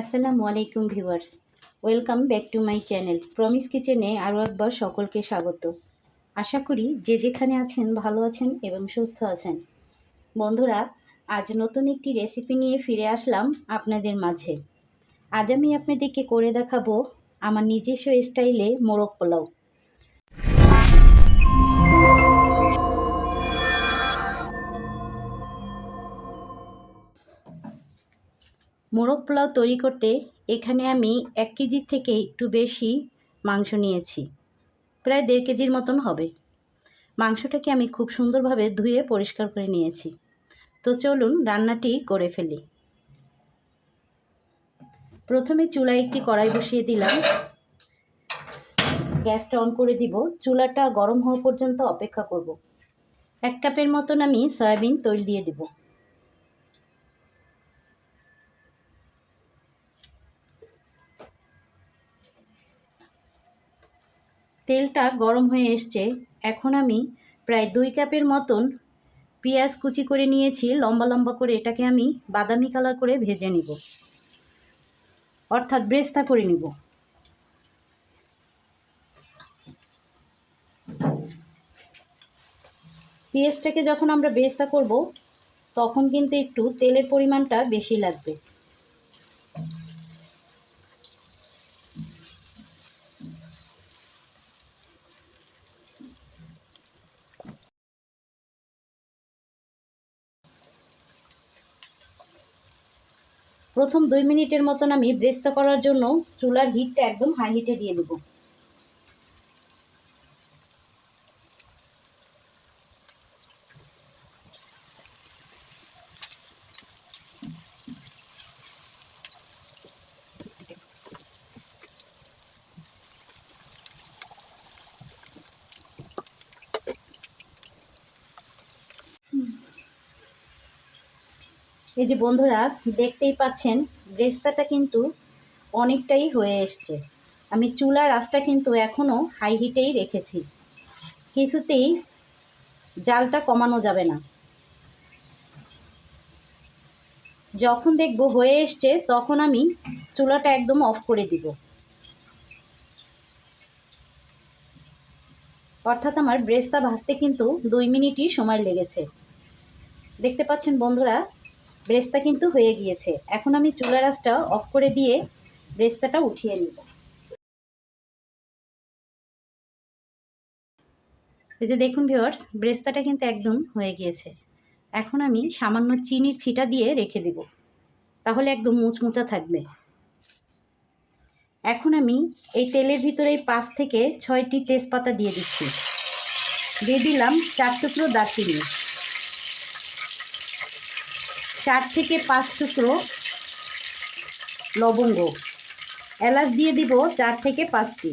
আসসালামু আলাইকুম viewers. Welcome back to my channel. Promise কিচেনে আরও একবার সকলকে স্বাগত। আশা করি যে যেখানে আছেন ভালো আছেন এবং সুস্থ আছেন। বন্ধুরা, আজ নতুন একটি রেসিপি নিয়ে ফিরে আসলাম আপনাদের মাঝে। আজ আমি আপনাদেরকে করে দেখাবো আমার নিজস্ব স্টাইলে মোরগ পোলাও। মোরগ পোলাও তৈরি করতে এখানে আমি এক কেজির থেকে একটু বেশি মাংস নিয়েছি। প্রায় দেড় কেজির মতন হবে। মাংসটাকে আমি খুব সুন্দরভাবে ধুয়ে পরিষ্কার করে নিয়েছি। তো চলুন রান্নাটি করে ফেলি। প্রথমে চুলায় একটি কড়াই বসিয়ে দিলাম। গ্যাসটা অন করে দিব। চুলাটা গরম হওয়া পর্যন্ত অপেক্ষা করব। এক কাপের মতন আমি সয়াবিন, তৈল দিয়ে দেবো। তেলটা গরম হয়ে এসছে। এখন আমি প্রায় দুই কাপের মতন পেঁয়াজ কুচি করে নিয়েছি। লম্বা লম্বা করে এটাকে আমি বাদামি কালার করে ভেজে নিব। অর্থাৎ ব্রেস্তা করে নিব। পেঁয়াজটাকে যখন আমরা ব্রেস্তা করব, তখন কিন্তু একটু তেলের পরিমাণটা বেশি লাগবে। প্রথম দুই মিনিটের মতন আমি ব্রেস্তা করার জন্য চুলার হিটটা একদম হাই হিটে দিয়ে দেবো। এই যে বন্ধুরা, দেখতেই পাচ্ছেন ব্রেস্তাটা কিন্তু অনেকটাই হয়ে এসছে। আমি চুলার আঁচটা কিন্তু এখনও হাই হিটেই রেখেছি। কিছুতেই জালটা কমানো যাবে না। যখন দেখব হয়ে এসছে, তখন আমি চুলাটা একদম অফ করে দিব। অর্থাৎ আমার ব্রেস্তা ভাজতে কিন্তু দুই মিনিটই সময় লেগেছে। দেখতে পাচ্ছেন বন্ধুরা ব্রেস্তা কিন্তু হয়ে গিয়েছে। এখন আমি চুলার আঁচটা অফ করে দিয়ে ব্রেস্তাটা উঠিয়ে নিব। এই যে দেখুন ভিওয়ার্স ব্রেস্তাটা কিন্তু একদম হয়ে গিয়েছে। এখন আমি সামান্য চিনির ছিটা দিয়ে রেখে দিব। তাহলে একদম মুচমুচা থাকবে। এখন আমি এই তেলের ভিতরে এই পাঁচ থেকে ছয়টি তেজপাতা দিয়ে দিচ্ছি। দিয়ে দিলাম চার টুকরো দারচিনি। চার থেকে পাঁচ টুকরো লবঙ্গ। এলাচ দিয়ে দিব চার থেকে পাঁচটি।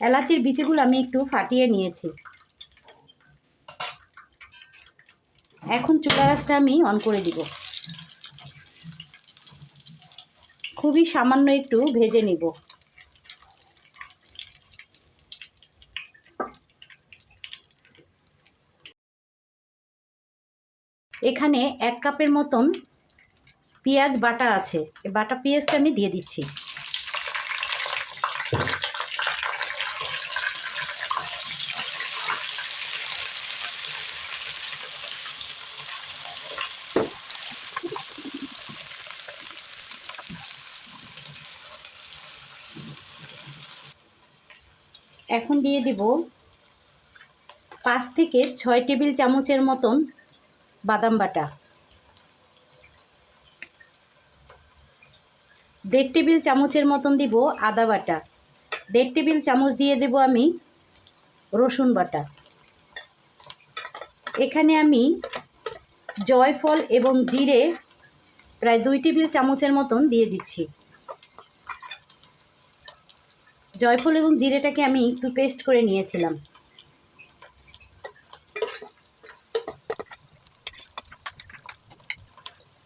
এলাচের বিচিগুলো আমি একটু ফাটিয়ে নিয়েছি। এখন চুলা গাছটা আমি অন করে দিব। খুবই সামান্য একটু ভেজে নিব। এখানে এক কাপের মতন পেঁয়াজ বাটা আছে। বাটা পেঁয়াজটা আমি দিয়ে দিচ্ছি। এখন দিয়ে দিব পাঁচ থেকে ছয় টেবিল চামচের মতন বাদাম বাটা। দেড় টেবিল চামচের মতন দিব আদা বাটা। দেড় টেবিল চামচ দিয়ে দেব আমি রসুন বাটা। এখানে আমি জয়ফল এবং জিরে প্রায় দুই টেবিল চামচের মতন দিয়ে দিচ্ছি। জয়ফল এবং জিরেটাকে আমি একটু পেস্ট করে নিয়েছিলাম।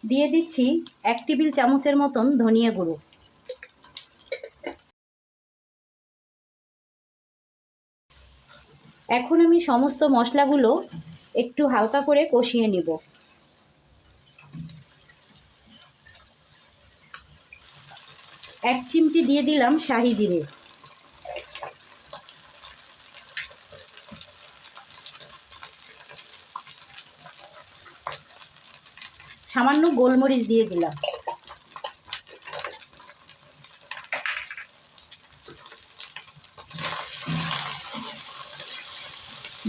দিয়ে দিচ্ছি এক টেবিল চামচের মতন ধনিয়া গুঁড়ো। এখন আমি সমস্ত মশলাগুলো একটু হালকা করে কষিয়ে নিব। এক চিমটি দিয়ে দিলাম শাহি জিরে। সামান্য গোলমরিচ দিয়ে দিলাম।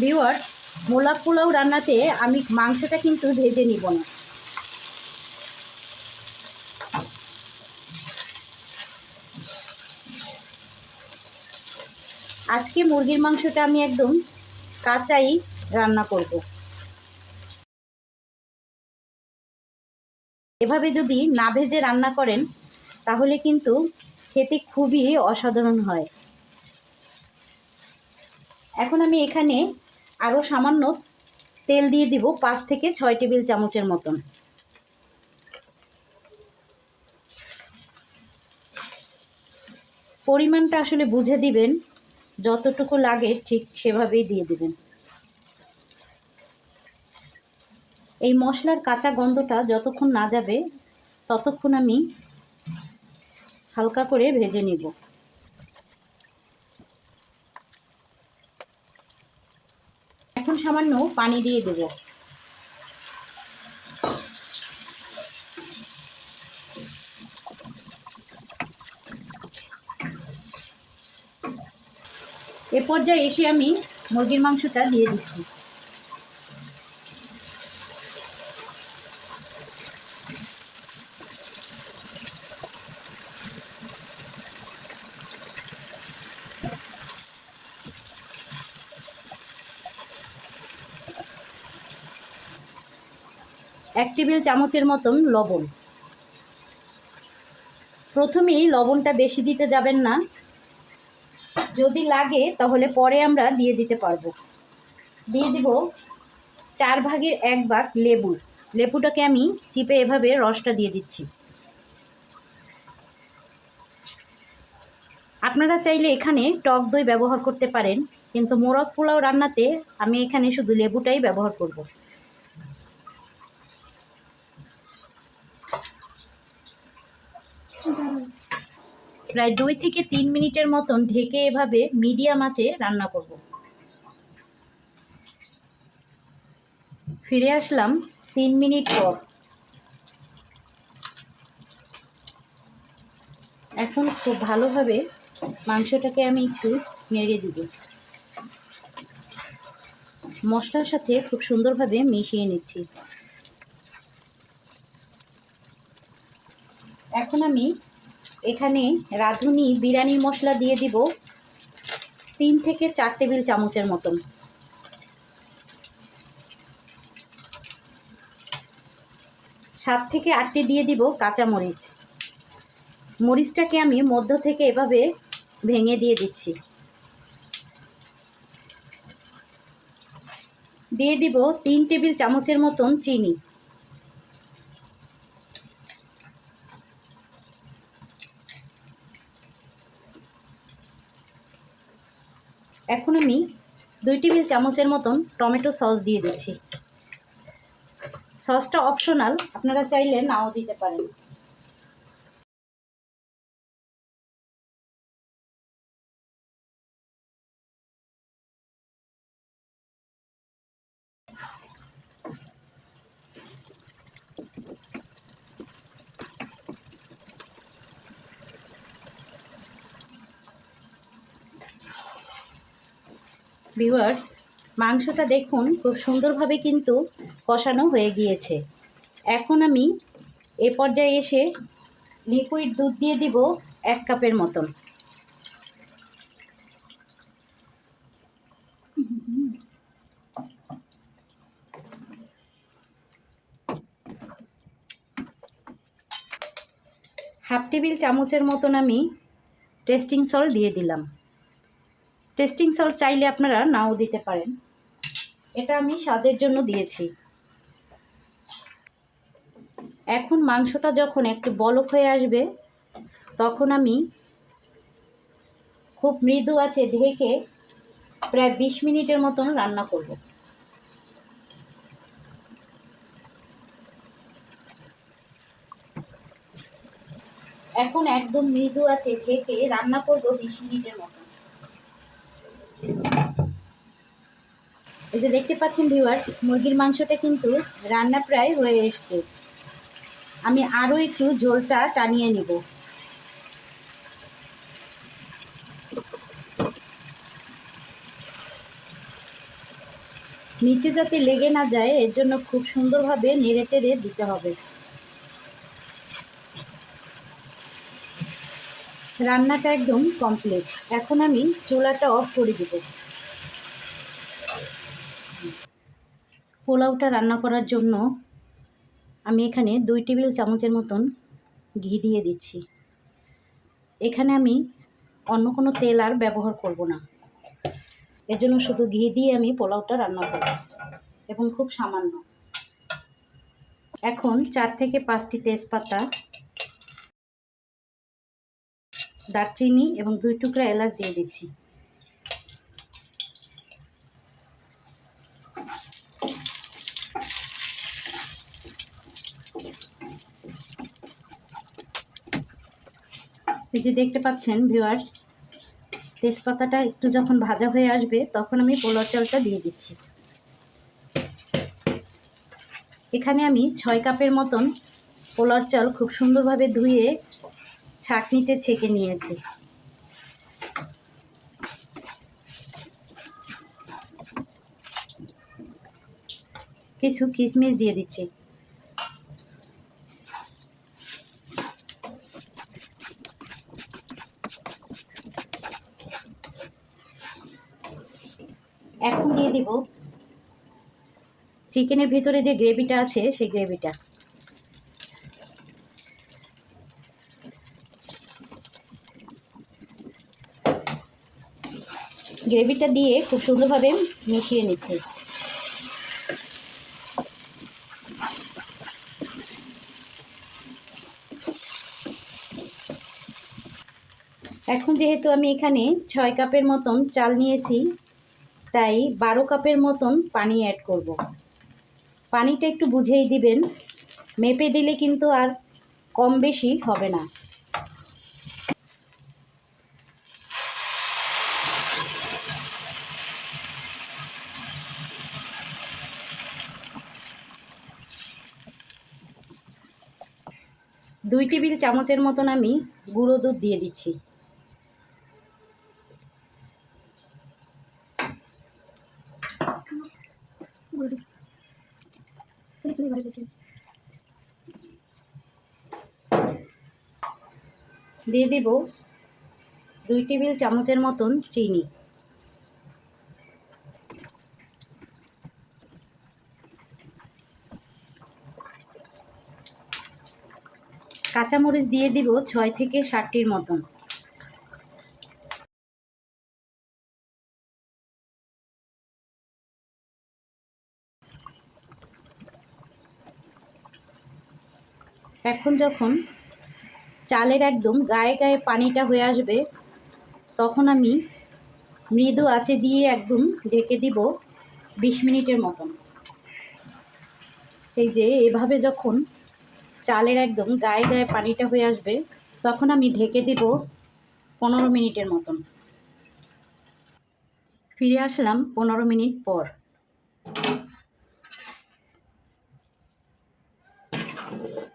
ভিওয়ার্স মোলা পোলাও রান্নাতে আমি মাংসটা কিন্তু ভেজে নিব না। আজকে মুরগির মাংসটা আমি একদম কাঁচাই রান্না করব। এভাবে যদি না ভেজে রান্না করেন, তাহলে কিন্তু খেতে খুবই অসাধারণ হয়। এখন আমি এখানে আরও সামান্য তেল দিয়ে দিব পাঁচ থেকে ছয় টেবিল চামচের মতন। পরিমাণটা আসলে বুঝে দিবেন, যতটুকু লাগে ঠিক সেভাবেই দিয়ে দিবেন। এই মশলার কাঁচা গন্ধটা যতক্ষণ না যাবে, ততক্ষণ আমি হালকা করে ভেজে নিব। এখন সামান্য পানি দিয়ে দেব। এ পর্যায়ে এসে আমি মুরগির মাংসটা দিয়ে দিচ্ছি। এক টেবিল চামচের মতন লবণ। প্রথমেই লবণটা বেশি দিতে যাবেন না। যদি লাগে, তাহলে পরে আমরা দিয়ে দিতে পারব। দিয়ে দিব চার ভাগের এক ভাগ লেবু। লেবুটাকে আমি চিপে এভাবে রসটা দিয়ে দিচ্ছি। আপনারা চাইলে এখানে টক দই ব্যবহার করতে পারেন, কিন্তু মোরগ পোলাও রান্নাতে আমি এখানে শুধু লেবুটাই ব্যবহার করব। প্রায় দুই থেকে তিন মিনিটের মতন ঢেকে এভাবে মিডিয়াম আঁচে রান্না করব। ফিরে আসলাম তিন মিনিট পর। এখন খুব ভালোভাবে মাংসটাকে আমি একটু নেড়ে দিব। মশলার সাথে খুব সুন্দরভাবে মিশিয়ে নিচ্ছি। এখন আমি এখানে রাঁধুনি বিরিয়ানি মশলা দিয়ে দিব তিন থেকে চার টেবিল চামচের মতন। সাত থেকে আটটি দিয়ে দিব কাঁচা মরিচ মরিচটাকে আমি মধ্য থেকে এভাবে ভেঙে দিয়ে দিচ্ছি। দিয়ে দিব তিন টেবিল চামচের মতন চিনি। এখন আমি দুই টেবিল চামচের মতন টমেটো সস দিয়ে দিচ্ছি। সসটা অপশনাল আপনারা চাইলে নাও দিতে পারেন। ভিউয়ার্স মাংসটা দেখুন, খুব সুন্দরভাবে কিন্তু কষানো হয়ে গিয়েছে। এখন আমি এ পর্যায়ে এসে লিকুইড দুধ দিয়ে দিব এক কাপের মতন। হাফ টেবিল চামচের মতন আমি টেস্টিং সল্ট দিয়ে দিলাম। টেস্টিং সল্ট চাইলে আপনারা নাও দিতে পারেন। এটা আমি স্বাদের জন্য দিয়েছি। এখন মাংসটা যখন একটু বলক হয়ে আসবে, তখন আমি খুব মৃদু আছে ঢেকে প্রায় বিশ মিনিটের মতন রান্না করব। এখন একদম মৃদু আছে ঢেকে রান্না করব বিশ মিনিটের মতো এই যে দেখতে পাচ্ছেন ভিউয়ার্স মুরগির মাংসটা কিন্তু রান্না প্রায় হয়ে এসছে। আমি আরও একটু ঝোলটা টানিয়ে নিব। নিচে যাতে লেগে না যায়, এর জন্য খুব সুন্দরভাবে নেড়ে চেড়ে দিতে হবে। রান্নাটা একদম কমপ্লিট এখন আমি চুলাটা অফ করে দেব। পোলাওটা রান্না করার জন্য আমি এখানে দুই টেবিল চামচের মতন ঘি দিয়ে দিচ্ছি। এখানে আমি অন্য কোনো তেল আর ব্যবহার করব না। এর জন্য শুধু ঘি দিয়ে আমি পোলাওটা রান্না করব এবং খুব সামান্য। এখন চার থেকে পাঁচটি তেজপাতা দারচিনি এবং দুই টুকরা এলাচ দিয়ে দিচ্ছি। এই যে দেখতে পাচ্ছেন ভিউয়ার্স তেজপাতাটা একটু যখন ভাজা হয়ে আসবে, তখন আমি পোলাও চালটা দিয়ে দিচ্ছি। এখানে আমি ছয় কাপের মতন পোলার চাল খুব সুন্দরভাবে ধুয়ে ছাঁকনিতে ছেঁকে নিয়েছি। কিছু কিশমিশ দিয়ে দিচ্ছি। এখন দিয়ে দিব। চিকেনের ভিতরে যে গ্রেভিটা আছে, সেই গ্রেভিটা গ্রেভিটা দিয়ে খুব সুন্দরভাবে মিশিয়ে নিচ্ছি। এখন যেহেতু আমি এখানে ছয় কাপের মতন চাল নিয়েছি, তাই বারো কাপের মতন পানি অ্যাড করব। পানিটা একটু বুঝেই দিবেন। মেপে দিলে কিন্তু আর কম বেশি হবে না। দুই টেবিল চামচের মতন আমি গুঁড়ো দুধ দিয়ে দিচ্ছি। দিয়ে দিব দুই টেবিল চামচের মতন চিনি। কাঁচামরিচ দিয়ে দিব ছয় থেকে ষাটটির মতন। এখন যখন চালের একদম গায়ে গায়ে পানিটা হয়ে আসবে, তখন আমি মৃদু আছে দিয়ে একদম ঢেকে দিব বিশ মিনিটের মতন। এই যে, এভাবে যখন চালের একদম গায়ে গায়ে পানিটা হয়ে আসবে, তখন আমি ঢেকে দিব পনেরো মিনিটের মতন। ফিরে আসলাম পনেরো মিনিট পর।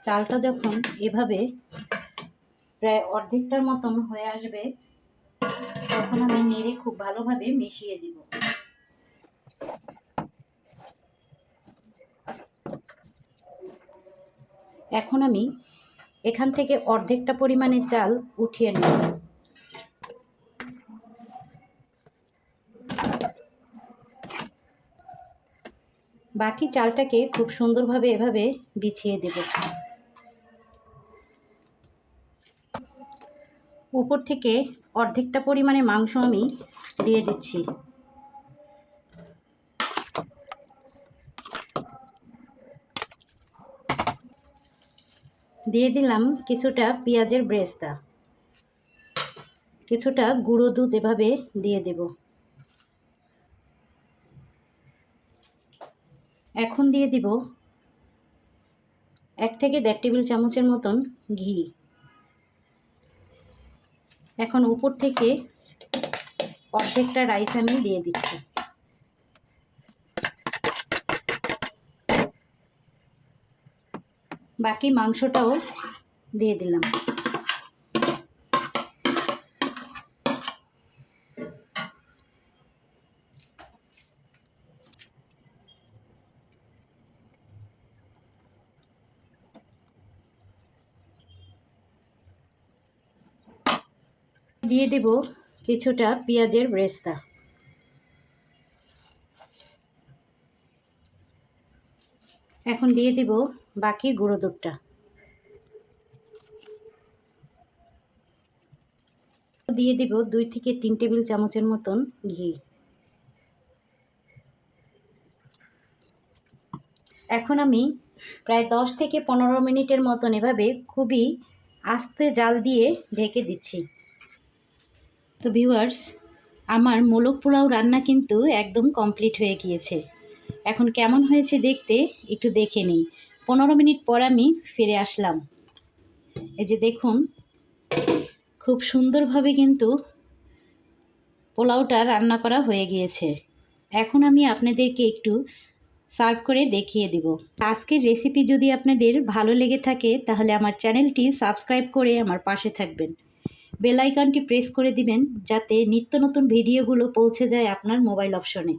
চালটা যখন এভাবে প্রায় অর্ধেকটার মতন হয়ে আসবে, তখন আমি নেড়ে খুব ভালোভাবে মিশিয়ে দিব। এখন আমি এখান থেকে অর্ধেকটা পরিমাণে চাল উঠিয়ে নেব। বাকি চালটাকে খুব সুন্দরভাবে এভাবে বিছিয়ে দেব। উপর থেকে অর্ধেকটা পরিমাণে মাংস আমি দিয়ে দিচ্ছি। দিয়ে দিলাম কিছুটা পেঁয়াজের ব্রেস্তা। কিছুটা গুঁড়ো দুধ এভাবে দিয়ে দেব। এখন দিয়ে দিব এক থেকে দেড় টেবিল চামচের মতন ঘি। এখন উপর থেকে অর্ধেকটা রাইস আমি দিয়ে দিচ্ছি। বাকি মাংসটাও দিয়ে দিলাম। দিয়ে দেব কিছুটা পেঁয়াজের ব্রেস্তা। এখন দিয়ে দেব বাকি গুঁড়ো দুধটা। দিয়ে দেব দুই থেকে তিন টেবিল চামচের মতন ঘি। এখন আমি প্রায় দশ থেকে পনেরো মিনিটের মতন এভাবে খুবই আস্তে জাল দিয়ে ঢেকে দিচ্ছি। তো ভিউয়ার্স, আমার মোলক পোলাও রান্না কিন্তু একদম কমপ্লিট হয়ে গিয়েছে। এখন কেমন হয়েছে দেখতে একটু দেখে নিই। পনেরো মিনিট পর আমি ফিরে আসলাম। এই যে দেখুন, খুব সুন্দরভাবে কিন্তু পোলাওটা রান্না করা হয়ে গিয়েছে। এখন আমি আপনাদেরকে একটু সার্ভ করে দেখিয়ে দিব। আজকের রেসিপি যদি আপনাদের ভালো লেগে থাকে, তাহলে আমার চ্যানেলটি সাবস্ক্রাইব করে আমার পাশে থাকবেন। বেল আইকনটি প্রেস করে দিবেন, যাতে নিত্য নতুন ভিডিওগুলো পৌঁছে যায় আপনার মোবাইল অপশনে।